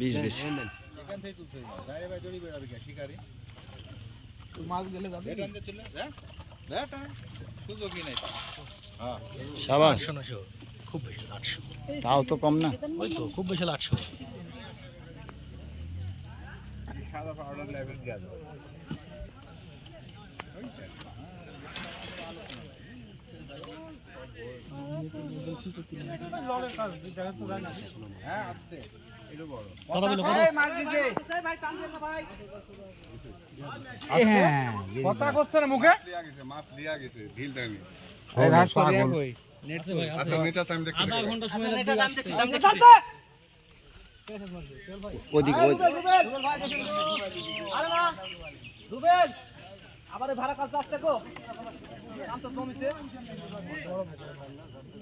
বিশ গেলে হ্যাঁ। সাবাস। খুব বেশি আটশো। তাও তো কম না। ওই তো খুব বেশি আটশো। সাদা পাউডার লেভেল গ্যাস হ্যাঁ আসতে। কথা করছে না মুখে? দিয়া গেছে মাছ দিয়া গেছে ঢিল দেয়নি আচ্ছা নেট আছে আমি দেখতে ওদিক ওদিক।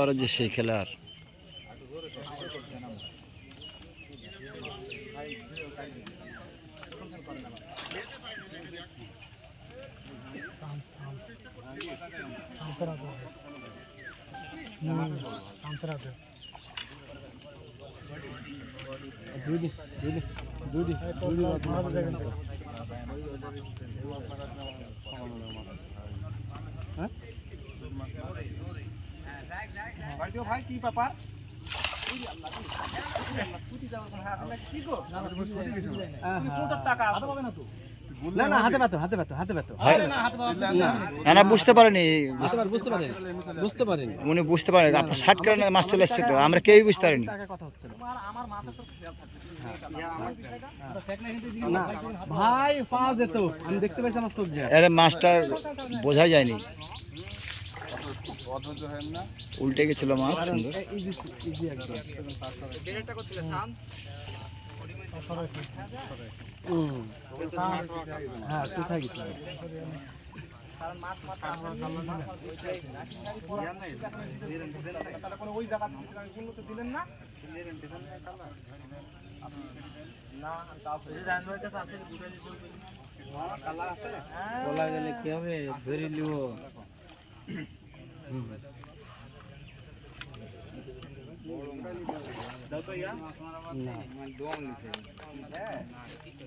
আর যে সেই খেলার ভাই কি ব্যাপার? না না হাতে পাতো হাতে পাতো হাতে পাতো। না না বুঝতে পারেনি। বুঝতে পারেন বুঝতে পারেন উনি বুঝতে পারেন আপনার ষাট কারণে মাছ চলে এসছে তো আমরা কেউই বুঝতে পারিনি। টাকা কথা হচ্ছে না ভাই পাওয়া যেত আমি দেখতে পাইছি আমার আরে মাছটা বোঝাই যায়নি। উল্টে গেছিল মাছ সুন্দর। গেলে কি হবে? ধরে লিব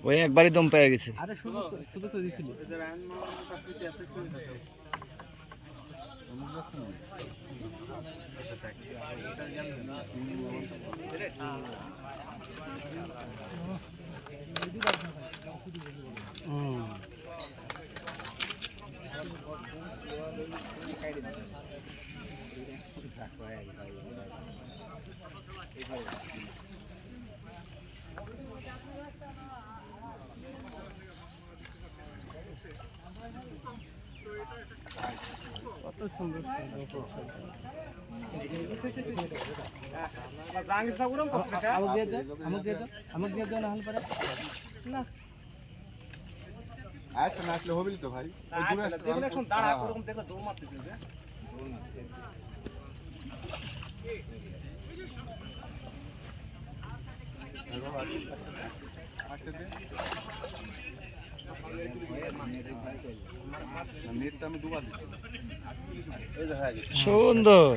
ওই একবারই দম পেয়ে গেছে আরে শুধু শুধু তো দিছিল। কত সুন্দর দাও না আচ্ছা আসলে হবিল তো ভাই ওই দূরে আসতে- হ্যাঁ, হ্যাঁ। আসতে দে। নেটটা আমি দুবার দিচ্ছি এই যে হয়ে গেছে সুন্দর।